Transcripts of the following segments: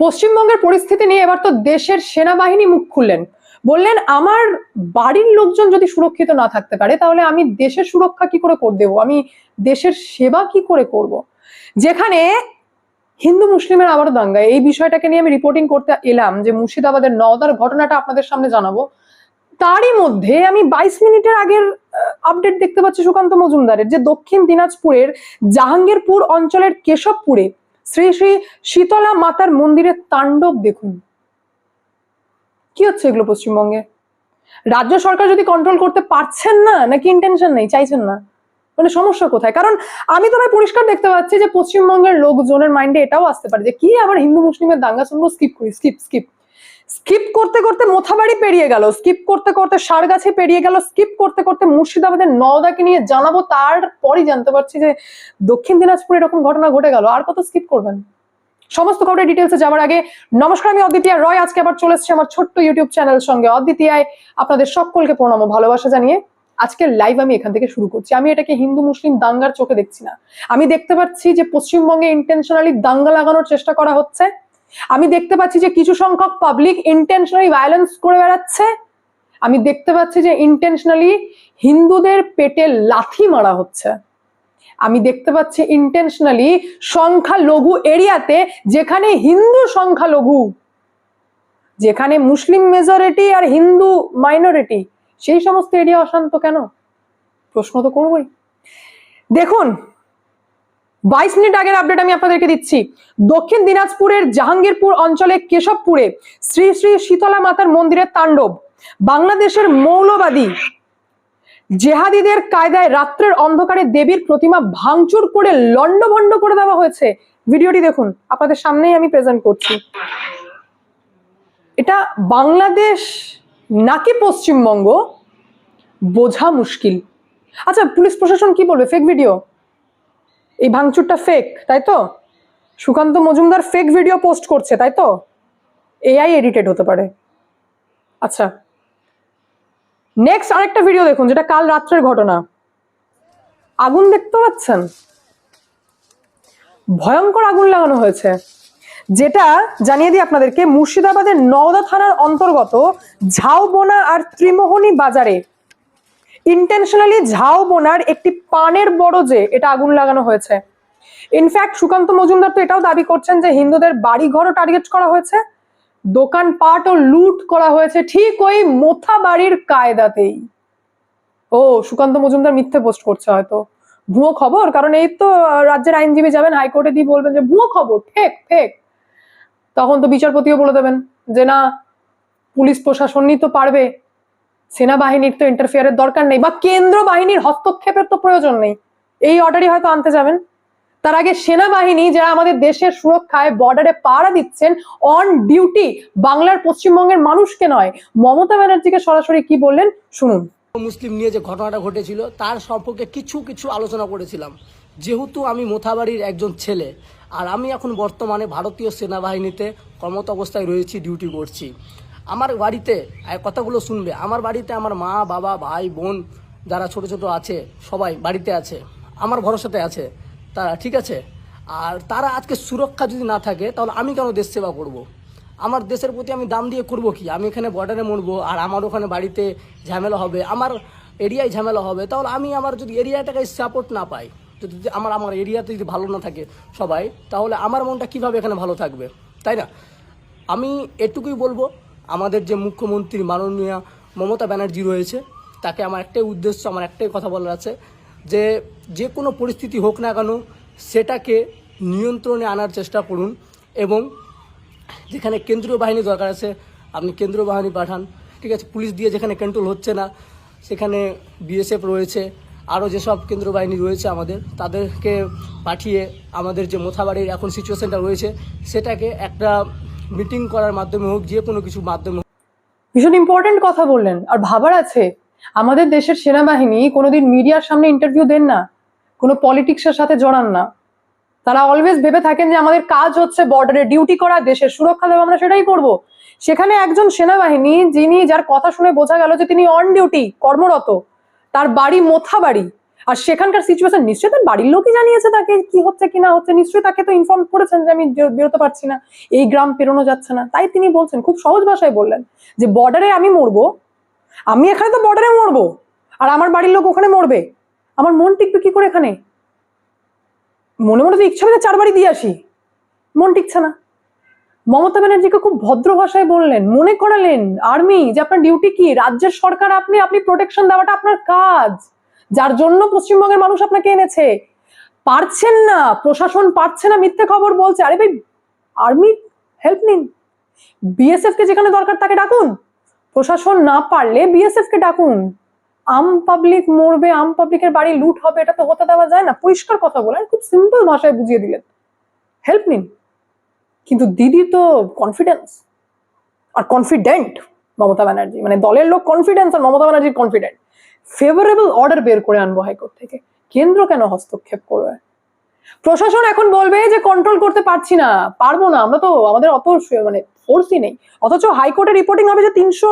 পশ্চিমবঙ্গের পরিস্থিতি নিয়ে এবার তো দেশের সেনাবাহিনী মুখ খুললেন। বললেন, আমার বাড়ির লোকজন যদি সুরক্ষিত না থাকতে পারে, তাহলে আমি দেশের সুরক্ষা কি করে করে দেবো? আমি দেশের সেবা কি করে করব। যেখানে হিন্দু মুসলিমের আবারও দাঙ্গা। এই বিষয়টাকে নিয়ে আমি রিপোর্টিং করতে এলাম যে মুর্শিদাবাদের নওদার ঘটনাটা আপনাদের সামনে জানাব। তারই মধ্যে আমি বাইশ মিনিটের আগের আপডেট দেখতে পাচ্ছি সুকান্ত মজুমদারের যে দক্ষিণ দিনাজপুরের জাহাঙ্গীরপুর অঞ্চলের কেশবপুরে শ্রী শ্রী শীতলা মাতার মন্দিরের তাণ্ডব দেখুন। কি হচ্ছে এগুলো পশ্চিমবঙ্গে? রাজ্য সরকার যদি কন্ট্রোল করতে পারছেন না, নাকি ইন্টেনশন নেই, চাইছেন না? মানে সমস্যা কোথায়? কারণ আমি তো পরিষ্কার দেখতে পাচ্ছি যে পশ্চিমবঙ্গের লোকজনের মাইন্ডে এটাও আসতে পারে যে, কি আবার হিন্দু মুসলিমের দাঙ্গা শুনব? স্কিপ করি স্কিপ স্কিপ স্কিপ করতে করতে মোথাবাড়ি পেরিয়ে গেল, স্কিপ করতে করতে সারগাছি পেরিয়ে গেল, স্কিপ করতে করতে মুর্শিদাবাদের নওদাকে নিয়ে জানাব, তারপরই জানতে পারছি যে দক্ষিণ দিনাজপুরে এরকম ঘটনা ঘটে গেল। আর কত স্কিপ করবেন? সমস্ত খবরের ডিটেলসে যাওয়ার আগে নমস্কার, আমি অদ্বিতীয় রয়। আজকে আবার চলে এসেছি আমার ছোট্ট ইউটিউব চ্যানেল সঙ্গে। অদ্বিতীয়ায় আপনাদের সকলকে প্রণাম ভালোবাসা জানিয়ে আজকের লাইভ আমি এখান থেকে শুরু করছি। আমি এটাকে হিন্দু, মুসলিম, দাঙ্গার চোখে দেখছি না। আমি দেখতে পাচ্ছি যে পশ্চিমবঙ্গে ইন্টেনশনালি দাঙ্গা লাগানোর চেষ্টা করা হচ্ছে। আমি দেখতে পাচ্ছি যে কিছু সংখ্যক পাবলিক ইন্টেনশনালি ভায়োলেন্স করে বেড়াচ্ছে। আমি দেখতে পাচ্ছি যে ইন্টেনশনালি হিন্দুদের পেটে লাথি মারা হচ্ছে। আমি দেখতে পাচ্ছি ইন্টেনশনালি সংখ্যালঘু এরিয়াতে যেখানে হিন্দু সংখ্যালঘু, যেখানে মুসলিম মেজরিটি আর হিন্দু মাইনরিটি সেই সমস্ত এরিয়া অশান্ত কেন? প্রশ্ন তো করবই। দেখুন বাইশ মিনিট আগের আপডেট আমি আপনাদেরকে দিচ্ছি। দক্ষিণ দিনাজপুরের জাহাঙ্গীরপুর অঞ্চলে কেশবপুরে শ্রী শ্রী শীতলা মাতার মন্দিরের তাণ্ডব। বাংলাদেশের মৌলবাদী জেহাদিদের কায়দায় রাত্রের অন্ধকারে দেবীর প্রতিমা ভাঙচুর করে লন্ডভন্ড করে দেওয়া হয়েছে। ভিডিওটি দেখুন, আপনাদের সামনেই আমি প্রেজেন্ট করছি। এটা বাংলাদেশ নাকি পশ্চিমবঙ্গ? বোঝা মুশকিল। আচ্ছা পুলিশ প্রশাসন কি বলবে? ফেক ভিডিও এই ভাঙচুরটা ফেক তাই তো? Sukanta Majumdar fake video post করছে, তাই তো? এআই এডিটেড হতে পারে। আচ্ছা। নেক্সট আরেকটা ভিডিও দেখুন, যেটা কাল রাত্রের ঘটনা। আগুন দেখতে পাচ্ছেন? ভয়ঙ্কর আগুন লাগানো হয়েছে। যেটা, জানিয়ে দিই আপনাদেরকে, মুর্শিদাবাদের নওদা থানার অন্তর্গত ঝাউবোনা আর ত্রিমোহনী বাজারে ইন্টেনশনালি ঝাউ বোনার একটি পানের বড়জে এটা আগুন লাগানো হয়েছে। ইনফ্যাক্ট সুকান্ত মজুমদার তো এটাও দাবি করছেন যে, হিন্দুদের বাড়ি ঘরও টার্গেট করা হয়েছে। দোকানপাটও লুট করা হয়েছে ঠিক ওই মোথা বাড়ির কায়দাতেই। ও, সুকান্ত মজুমদার মিথ্যে পোস্ট করছে হয়তো। ভুয়ো খবর? কারণ এই তো রাজ্যের আইনজীবী যাবেন, হাইকোর্টে দিয়ে বলবেন যে, ভুয়ো খবর, ঠেক ঠেক। তখন তো বিচারপতিও বলে দেবেন যে, না, পুলিশ প্রশাসনই তো পারবে। সেনাবাহিনীর তো ইন্টারফিয়ারের দরকার নেই, বা কেন্দ্র বাহিনীর হস্তক্ষেপের তো প্রয়োজন নেই। এই অর্ডারই হয়তো আনতে যাবেন। তার আগে সেনাবাহিনী যারা আমাদের দেশের সুরক্ষায় বর্ডারে পাড়া দিচ্ছেন অন ডিউটি বাংলার পশ্চিমবঙ্গের মানুষকে নয়, মমতা ব্যানার্জিকে সরাসরি কি বললেন? শুনুন। মুসলিম নিয়ে যে ঘটনাটা ঘটেছিল, তার সম্পর্কে কিছু কিছু আলোচনা করেছিলাম। যেহেতু আমি মোথাবাড়ির একজন ছেলে, আর আমি এখন বর্তমানে ভারতীয় সেনাবাহিনীতে কর্মত অবস্থায় রয়েছি ডিউটি করছি। আমার বাড়িতে কথাগুলো শুনবে। আমার বাড়িতে আমার মা, বাবা, ভাই, বোন যারা ছোট ছোট আছে, সবাই বাড়িতে আছে, আমার ভরসাতে আছে, তারা, ঠিক আছে? আর তারা আজকে সুরক্ষা যদি না থাকে, তাহলে আমি কেন দেশ সেবা করব। আমার দেশের প্রতি আমি দাম দিয়ে করব কি? আমি এখানে বর্ডারে মরবো, আর আমার ওখানে বাড়িতে ঝামেলা হবে, আমার এরিয়ায় ঝামেলা হবে, তাহলে আমি আমার যদি এরিয়াটাকে সাপোর্ট না পাই, যদি আমার আমার এরিয়াতে যদি ভালো না থাকে সবাই, তাহলে আমার মনটা কীভাবে এখানে ভালো থাকবে? তাই না? আমি এটুকুই বলব আমাদের যে মুখ্যমন্ত্রী মাননীয় মমতা ব্যানার্জি রয়েছে, তাকে আমার একটাই উদ্দেশ্য, আমার একটাই কথা বলার আছে যে যে কোনো পরিস্থিতি হোক না কেন সেটাকে নিয়ন্ত্রণে আনার চেষ্টা করুন এবং যেখানে কেন্দ্রীয় বাহিনী দরকার আছে, আপনি কেন্দ্রীয় বাহিনী পাঠান, ঠিক আছে? পুলিশ দিয়ে যেখানে কন্ট্রোল হচ্ছে না, সেখানে বিএসএফ রয়েছে, আরও যেসব কেন্দ্র বাহিনী রয়েছে আমাদের, তাদেরকে পাঠিয়ে আমাদের যে মোথাবাড়ির এখন সিচুয়েশনটা রয়েছে, সেটাকে একটা মিটিং করার মাধ্যমে হোক, যে কোনো কিছু মাধ্যমে ভীষণ ইম্পর্টেন্ট কথা বললেন। আর ভাবার আছে, আমাদের দেশের সেনাবাহিনী কোনোদিন মিডিয়ার সামনে ইন্টারভিউ দেন না, কোনো পলিটিক্সের সাথে জড়ান না। তারা অলওয়েজ ভেবে থাকেন যে আমাদের কাজ হচ্ছে বর্ডারে ডিউটি করা, দেশের সুরক্ষা দেবো আমরা সেটাই করব। সেখানে একজন সেনাবাহিনী, যিনি যার কথা শুনে বোঝা গেল যে তিনি অন ডিউটি কর্মরত, তার বাড়ি মোথা বাড়ি আর সেখানকার সিচুয়েশন নিশ্চয়ই তার বাড়ির লোকই জানিয়েছে তাকে কি হচ্ছে, কি না হচ্ছে। নিশ্চয়ই তাকে তো ইনফর্ম করেছেন যে আমি বেরোতে পারছি না। এই গ্রাম পেরোনো যাচ্ছে না। তাই তিনি বলছেন, খুব সহজ ভাষায় বললেন যে বর্ডারে আমি মরবো, আমি এখানে তো বর্ডারে মরবো, আর আমার বাড়ির লোক ওখানে মরবে। আমার মন টিকবে কি করে এখানে? মনে মনে তো ইচ্ছা হবে যে চার বাড়ি দিয়ে আসি, মন টিকছে না। মমতা ব্যানার্জিকে খুব ভদ্র ভাষায় বললেন, মনে করালেন আর্মি যে আপনার ডিউটি কি? রাজ্যের সরকার আপনি আপনি প্রোটেকশন দেওয়াটা আপনার কাজ। যার জন্য পশ্চিমবঙ্গের মানুষ আপনাকে এনেছে। পারছেন না, প্রশাসন পারছে না, মিথ্যে খবর বলছে। আরে ভাই, আর্মি হেল্প নিন। বিএসএফ কে যেখানে দরকার তাকে ডাকুন। প্রশাসন না পারলে বিএসএফ কে ডাকুন। আম পাবলিক মরবে, আম পাবলিকের বাড়ি লুট হবে, এটা তো হতে দেওয়া যায় না। পরিষ্কার কথা বলেন, খুব সিম্পল ভাষায় বুঝিয়ে দিলেন। হেল্প নিন। কিন্তু দিদি তো কনফিডেন্স আর কনফিডেন্ট মমতা ব্যানার্জি। মানে দলের লোক কনফিডেন্স আর মমতা ব্যানার্জির কনফিডেন্ট ফেভারেবল অর্ডার বের করে আনব হাইকোর্ট থেকে। কেন্দ্র কেন হস্তক্ষেপ করবে? প্রশাসন এখন বলবে যে কন্ট্রোল করতে পারছি না। পারব না। আমরা তো আমাদের অত মানে ফোর্সই নেই। অথচ হাইকোর্টে রিপোর্টিং হবে যে তিনশো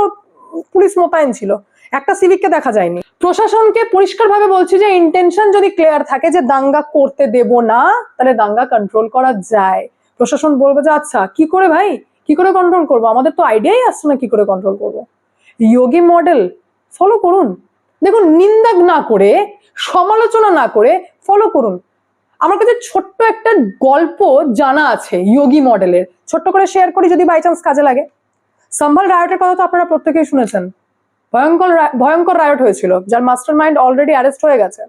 পুলিশ মোতায়েন ছিল, একটা সিভিককে দেখা যায়নি। প্রশাসনকে পরিষ্কারভাবে বলছি যে ইন্টেনশন যদি ক্লিয়ার থাকে যে দাঙ্গা করতে দেব না, তাহলে দাঙ্গা কন্ট্রোল করা যায়। প্রশাসন বলবে যে আচ্ছা কি করে ভাই? কি করে কন্ট্রোল করব? আমাদের তো আইডিয়াই আসছে না কি করে কন্ট্রোল করব? যোগী মডেল ফলো করুন। দেখুন, নিন্দা না করে, সমালোচনা না করে ফলো করুন। আমার কাছে ছোট্ট একটা গল্প জানা আছে যোগী মডেলের ছোট্ট করে শেয়ার করি যদি বাই চান্স কাজে লাগে। সম্ভাল রায়টের কথা তো আপনারা প্রত্যেকেই শুনেছেন। ভয়ঙ্কর ভয়ঙ্কর রায়ট হয়েছিল, যার মাস্টার মাইন্ড অলরেডি অ্যারেস্ট হয়ে গেছে।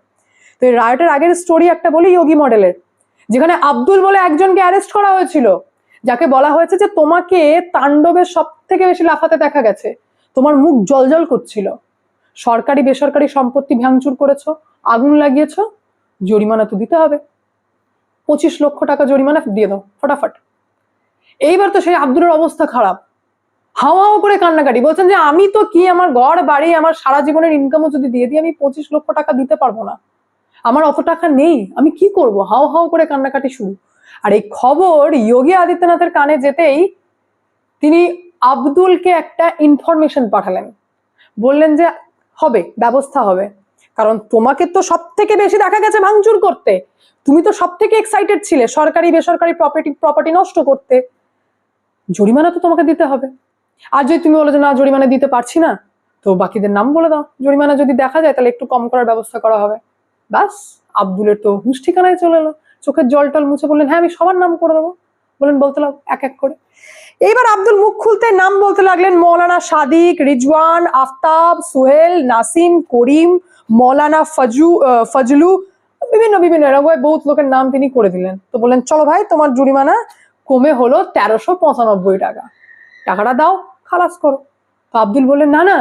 তো এই রায়টের আগের স্টোরি একটা বলি যোগী মডেলের যেখানে আব্দুল বলে একজনকে অ্যারেস্ট করা হয়েছিল। যাকে বলা হয়েছে যে তোমাকে তাণ্ডবের সব থেকে বেশি লাফাতে দেখা গেছে। তোমার মুখ জলজল করছিল। সরকারি, বেসরকারি সম্পত্তি ভাঙচুর করেছ, আগুন লাগিয়েছো, জরিমানা তো দিতে হবে। পঁচিশ লক্ষ টাকা জরিমানা দিয়ে দাও, ফটাফট। এইবার তো সেই আব্দুলের অবস্থা খারাপ। হাওয়া হাওয়া করে কান্নাকাটি। বলছেন যে, আমি তো কি আমার ঘর, বাড়ি, আমার সারা জীবনের ইনকামও যদি দিয়ে দিই, আমি পঁচিশ লক্ষ টাকা দিতে পারব না। আমার অত টাকা নেই, আমি কি করব? হাও হাও করে কান্নাকাটি শুরু। আর এই খবর যোগী আদিত্যনাথের কানে যেতেই তিনি আব্দুলকে একটা ইনফরমেশন পাঠালেন। বললেন যে, হবে, ব্যবস্থা হবে। কারণ তোমাকে তো সব থেকে বেশি দেখা গেছে ভাঙচুর করতে। তুমি তো সব থেকে এক্সাইটেড ছিলে, সরকারি, বেসরকারি প্রপার্টি প্রপার্টি নষ্ট করতে। জরিমানা তো তোমাকে দিতে হবে। আর যদি তুমি বলো যে, না, জরিমানা দিতে পারছি না, তো বাকিদের নাম বলে দাও। জরিমানা যদি দেখা যায়, তাহলে একটু কম করার ব্যবস্থা করা হবে। ব্যাস, আব্দুলের তো হুঁশ ঠিকানায় চলে এলো। চোখের জল টল মুছে বললেন হ্যাঁ আমি সবার নাম করে দেবো। বললেন, বলতে লাগ এক এক করে। এইবার আব্দুল মুখ খুলতে নাম বলতে লাগলেন মৌলানা সাদিক, রিজওয়ান, আফতাব, সোহেল, নাসিম, করিম, মৌলানা ফজু ফজলু, বিভিন্ন বিভিন্ন এরকম বহুত লোকের নাম তিনি করে দিলেন। তো বললেন, চলো ভাই, তোমার জরিমানা কমে হলো তেরোশো পঁচানব্বই টাকা। টাকাটা দাও, খালাস করো। তো আব্দুল বললেন, না না,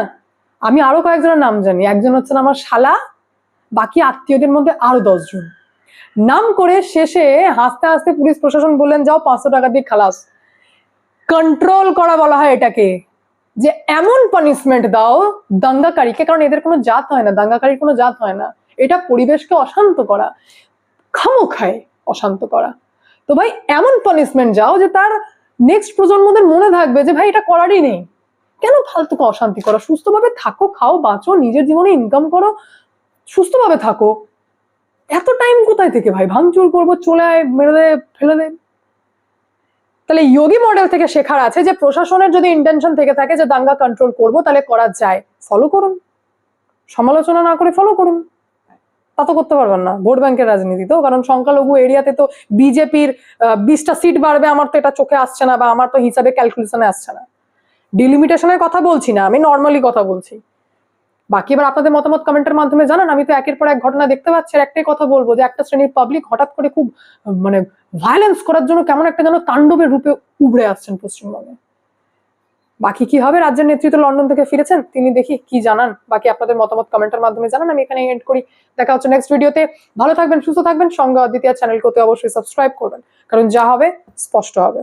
আমি আরও কয়েকজনের নাম জানি। একজন হচ্ছেন আমার শালা, বাকি আত্মীয়দের মধ্যে আরও দশজন। নাম করে শেষে হাসতে হাসতে পুলিশ প্রশাসন বললেন, যাও পাঁচশো টাকা দিয়ে খালাস। কন্ট্রোল করা বলা হয় এটাকে, যে এমন পানিশমেন্ট দাও দাঙ্গাকারীকে, কারণ এদের কোনো জাত হয় না, দাঙ্গাকারীর কোনো জাত হয় না। এটা পরিবেশকে অশান্ত করা খামো খায় অশান্ত করা। তো ভাই, এমন পানিশমেন্ট যাও যে তার নেক্সট প্রজন্মদের মনে থাকবে যে, ভাই, এটা করারই নেই। কেন ফালতুকে অশান্তি করো? সুস্থভাবে থাকো, খাও, বাঁচো, নিজের জীবনে ইনকাম করো, সুস্থভাবে থাকো। এত টাইম কোথায় থেকে ভাই? ভাঙচুর করব আয় মেরে দে, ফেলে দে। তাহলে যোগী মডেল থেকে শেখার আছে যে প্রশাসনের যদি ইন্টেনশন থেকে থাকে যে দাঙ্গা কন্ট্রোল করব, তাহলে করা যায়। ফলো করুন। সমালোচনা না করে ফলো করুন। তা তো করতে পারবেন না। ভোট ব্যাংকের রাজনীতি তো, কারণ সংখ্যালঘু এরিয়াতে তো বিজেপির বিশটা সিট বাড়বে, আমার তো এটা চোখে আসছে না বা আমার তো হিসাবে ক্যালকুলেশনে আসছে না। ডিলিমিটেশনের কথা বলছি না, আমি নর্মালি কথা বলছি। বাকি এবার আপনাদের মতামত কমেন্টের মাধ্যমে জানান। আমি তো একের পর এক ঘটনা দেখতে পাচ্ছি আর একটাই কথা বলব যে একটা শ্রেণির পাবলিক হঠাৎ করে খুব মানে ভায়োলেন্স করার জন্য কেমন একটা যেন তাণ্ডবের রূপে উবড়ে আসছেন পশ্চিমবঙ্গে। বাকি কি হবে? রাজ্যের নেতৃত্ব লন্ডন থেকে ফিরেছেন? তিনি দেখি কি জানান? বাকি আপনাদের মতামত কমেন্টের মাধ্যমে জানান। আমি এখানে এন্ড করি। দেখা হচ্ছে নেক্সট ভিডিওতে ভালো থাকবেন, সুস্থ থাকবেন। সঙ্গে অদ্বিতীয় চ্যানেলকে অতি অবশ্যই সাবস্ক্রাইব করবেন। কারণ যা হবে, স্পষ্ট হবে।